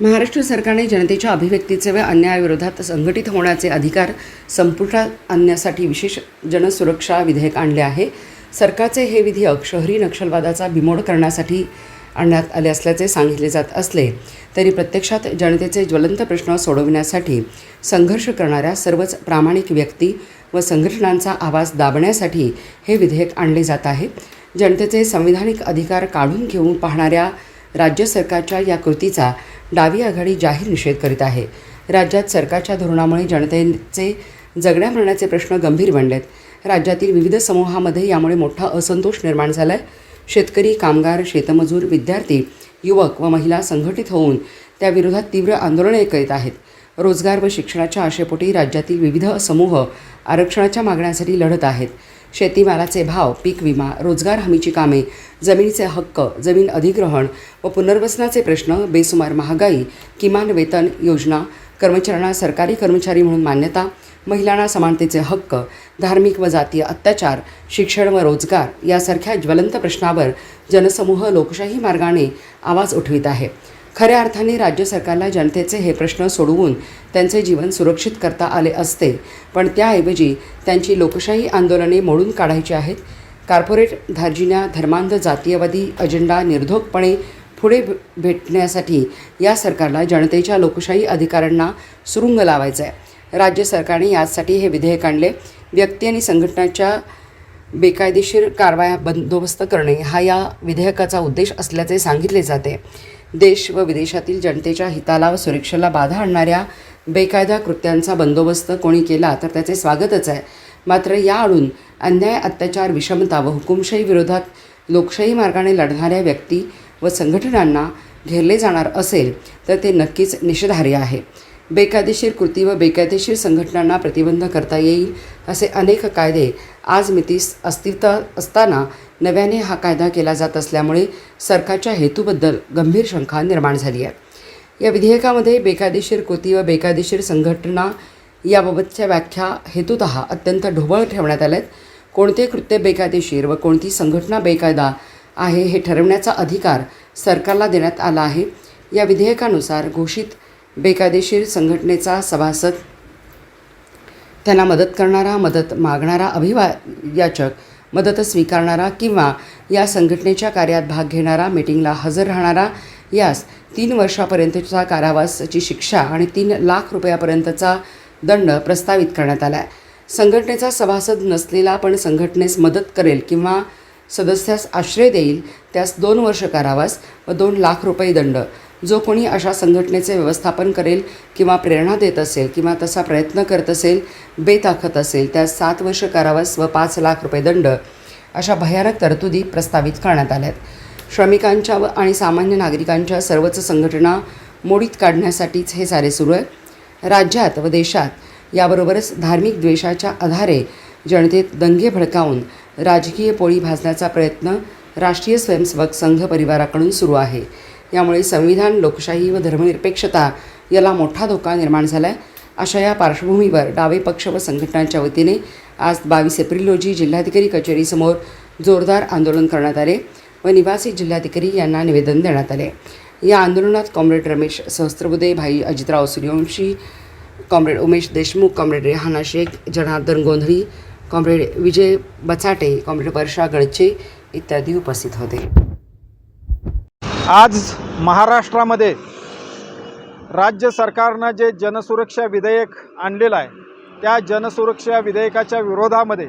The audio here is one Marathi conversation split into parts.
महाराष्ट्र सरकारने जनतेच्या अभिव्यक्तीचे व अन्यायाविरोधात संघटित होण्याचे अधिकार संपुष्टात आणण्यासाठी विशेष जनसुरक्षा विधेयक आणले आहे. सरकारचे हे विधेयक शहरी नक्षलवादाचा बिमोड करण्यासाठी आणण्यात आले असल्याचे सांगितले जात असले तरी प्रत्यक्षात जनतेचे ज्वलंत प्रश्न सोडविण्यासाठी संघर्ष करणाऱ्या सर्वच प्रामाणिक व्यक्ती व संघटनांचा आवाज दाबण्यासाठी हे विधेयक आणले जात आहे. जनतेचे संविधानिक अधिकार काढून घेऊन पाहणाऱ्या राज्य सरकारच्या या कृतीचा डावी आघाडी जाहीर निषेध करीत आहे. राज्यात सरकारच्या धोरणामुळे जनतेचे जगण्या मरण्याचे प्रश्न गंभीर बनलेत. राज्यातील विविध समूहामध्ये यामुळे मोठा असंतोष निर्माण झाला आहे शेतकरी कामगार शेतमजूर विद्यार्थी युवक व महिला संघटित होऊन त्याविरोधात तीव्र आंदोलने करीत आहेत. रोजगार व शिक्षणाच्या आशेपोटी राज्यातील विविध समूह आरक्षणाच्या मागण्यांसाठी लढत आहेत. शेतीमालाचे भाव पीक विमा रोजगार हमीची कामे जमिनीचे हक्क जमीन अधिग्रहण व पुनर्वसनाचे प्रश्न बेसुमार महागाई किमान वेतन योजना कर्मचाऱ्यांना सरकारी कर्मचारी म्हणून मान्यता महिलांना समानतेचे हक्क धार्मिक व जातीय अत्याचार शिक्षण व रोजगार यासारख्या ज्वलंत प्रश्नावर जनसमूह लोकशाही मार्गाने आवाज उठवित आहे. खऱ्या अर्थाने राज्य सरकारला जनतेचे हे प्रश्न सोडवून त्यांचे जीवन सुरक्षित करता आले असते. पण त्याऐवजी त्यांची लोकशाही आंदोलने मोडून काढायची आहेत. कॉर्पोरेट धार्जिन्या धर्मांध जातीयवादी अजेंडा निर्धोकपणे पुढे भेटण्यासाठी या सरकारला जनतेच्या लोकशाही अधिकारांना सुरुंग लावायचा आहे राज्य सरकारने यासाठी हे विधेयक आणले. व्यक्ती आणि संघटनाच्या बेकायदेशीर कारवाया बंदोबस्त करणे हा या विधेयकाचा उद्देश असल्याचे सांगितले जाते. देश व विदेशातील जनतेच्या हिताला व सुरक्षेला बाधा आणणाऱ्या बेकायदा कृत्यांचा बंदोबस्त कोणी केला तर त्याचे स्वागतच आहे. मात्र याआडून अन्याय अत्याचार विषमता व हुकुमशाही विरोधात लोकशाही मार्गाने लढणाऱ्या व्यक्ती व संघटनांना घेरले जाणार असेल तर ते नक्कीच निषेधार्ह आहे. बेकायदेशीर कृती व बेकायदेशीर संघटनांना प्रतिबंध करता येईल असे अनेक कायदे आज मितीस अस्तित्व असताना नव्याने हा कायदा केला जात असल्यामुळे सरकारच्या हेतूबद्दल गंभीर शंका निर्माण झाली आहे. या विधेयकामध्ये बेकायदेशीर कृती व बेकायदेशीर संघटना याबाबतच्या व्याख्या हेतुत अत्यंत ढोबळ ठेवण्यात आल्या आहेत कोणते कृत्य बेकायदेशीर व कोणती संघटना बेकायदा आहे हे ठरवण्याचा अधिकार सरकारला देण्यात आला आहे. या विधेयकानुसार घोषित बेकायदेशीर संघटनेचा सभासद त्यांना मदत करणारा मदत मागणारा अभिवायाचक मदत स्वीकारणारा किंवा या संघटनेच्या कार्यात भाग घेणारा मीटिंगला हजर राहणारा यास तीन वर्षापर्यंतच्या कारावासाची शिक्षा आणि तीन लाख रुपयापर्यंतचा दंड प्रस्तावित करण्यात आला आहे संघटनेचा सभासद नसलेला पण संघटनेस मदत करेल किंवा सदस्यास आश्रय देईल त्यास दोन वर्ष कारावास व दोन लाख रुपये दंड. जो कोणी अशा संघटनेचे व्यवस्थापन करेल किंवा प्रेरणा देत असेल किंवा तसा प्रयत्न करत असेल बेताकत असेल त्यास सात वर्ष कारावास व पाच लाख रुपये दंड अशा भयानक तरतुदी प्रस्तावित करण्यात आल्या आहेत श्रमिकांच्या व आणि सामान्य नागरिकांच्या सर्वच संघटना मोडीत काढण्यासाठीच हे सारे सुरू आहे. राज्यात व देशात याबरोबरच धार्मिक द्वेषाच्या आधारे जनतेत दंगे भडकावून राजकीय पोळी भाजण्याचा प्रयत्न राष्ट्रीय स्वयंसेवक संघ परिवाराकडून सुरू आहे. यामुळे संविधान लोकशाही व धर्मनिरपेक्षता याला मोठा धोका निर्माण झाला आहे अशा या पार्श्वभूमीवर डावे पक्ष व संघटनांच्या वतीने आज बावीस एप्रिल रोजी जिल्हाधिकारी कचेरीसमोर जोरदार आंदोलन करण्यात आले व निवासी जिल्हाधिकारी यांना निवेदन देण्यात आले. या आंदोलनात कॉम्रेड रमेश सहस्त्रबुदे भाई Ajitrao Suryavanshi comrade Umesh Deshmukh comrade Rehana Shaikh Janardan Gondhali comrade Vijay बचाटे कॉम्रेड वर्षा गळचे इत्यादी उपस्थित होते. आज महाराष्ट्रामध्ये राज्य सरकारनं जे जनसुरक्षा विधेयक आणलेलं आहे त्या जनसुरक्षा विधेयकाच्या विरोधामध्ये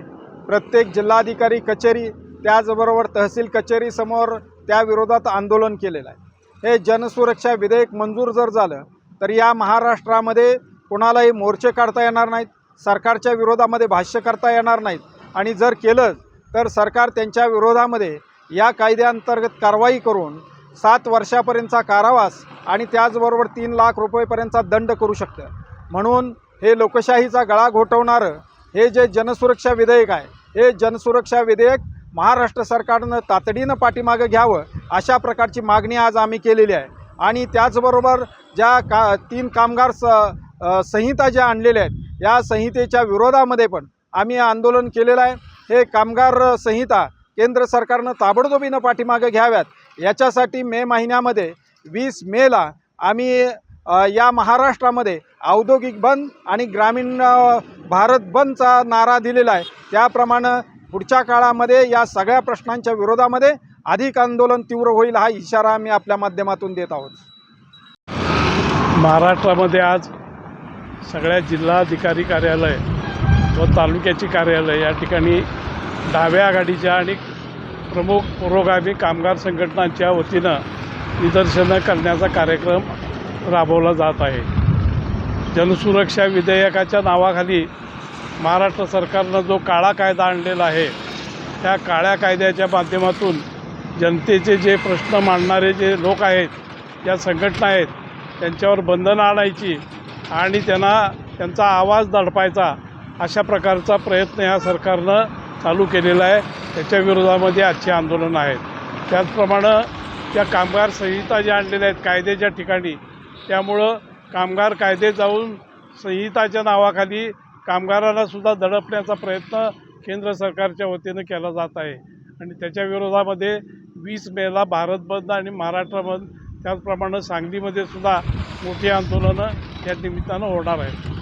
प्रत्येक जिल्हाधिकारी कचेरी त्याचबरोबर तहसील कचेरीसमोर त्या विरोधात आंदोलन केलेलं आहे. हे जनसुरक्षा विधेयक मंजूर जर झालं तर या महाराष्ट्रामध्ये कोणालाही मोर्चे काढता येणार नाहीत सरकारच्या विरोधामध्ये भाष्य करता येणार नाहीत. आणि जर केलं तर सरकार त्यांच्या विरोधामध्ये या कायद्याअंतर्गत कारवाई करून सात वर्षापर्यंतचा कारावास आणि त्याचबरोबर तीन लाख रुपयेपर्यंतचा दंड करू शकतं. म्हणून हे लोकशाहीचा गळा घोटवणारं हे जे जनसुरक्षा विधेयक आहे हे जनसुरक्षा विधेयक महाराष्ट्र सरकारनं तातडीनं पाठीमागं घ्यावं अशा प्रकारची मागणी आज आम्ही केलेली आहे. आणि त्याचबरोबर ज्या का तीन कामगार स संहिता ज्या आणलेल्या आहेत या संहितेच्या विरोधामध्ये पण आम्ही आंदोलन केलेलं आहे. हे कामगार संहिता केंद्र सरकारनं ताबडतोबीनं पाठीमागं घ्याव्यात. याच्यासाठी मे महिन्यामध्ये वीस मेला आम्ही या महाराष्ट्रामध्ये औद्योगिक बंद आणि ग्रामीण भारत बंदचा नारा दिलेला आहे. त्याप्रमाणे पुढच्या काळामध्ये या सगळ्या प्रश्नांच्या विरोधामध्ये अधिक आंदोलन तीव्र होईल हा इशारा आम्ही आपल्या माध्यमातून देत आहोत. महाराष्ट्रामध्ये आज सगळ्या जिल्हाधिकारी कार्यालय व तालुक्याची कार्यालय या ठिकाणी डाव्या आघाडीच्या आणि प्रमुख पुरोगामी कामगार संघटनांच्या वतीनं निदर्शनं करण्याचा कार्यक्रम राबवला जात आहे. जनसुरक्षा विधेयकाच्या नावाखाली महाराष्ट्र सरकारनं जो काळा कायदा आणलेला आहे त्या काळ्या कायद्याच्या माध्यमातून जनतेचे जे प्रश्न मांडणारे जे लोक आहेत ज्या संघटना आहेत त्यांच्यावर बंधनं आणायची आणि त्यांना त्यांचा आवाज दडपायचा अशा प्रकारचा प्रयत्न ह्या सरकारनं चालू केलेला आहे. त्याच्या विरोधामध्ये आजचे आंदोलन आहेत. त्याचप्रमाणे त्या कामगार संहिता ज्या आणलेल्या आहेत कायद्याच्या ठिकाणी त्यामुळं कामगार कायदे जाऊन संहिताच्या नावाखाली कामगारांना सुद्धा दडपण्याचा प्रयत्न केंद्र सरकारच्या वतीनं केला जात आहे. आणि त्याच्या विरोधामध्ये वीस मेला भारत बंद आणि महाराष्ट्र बंद त्याचप्रमाणे सांगलीमध्ये सुद्धा मोठी आंदोलनं या निमित्तानं होणार आहेत.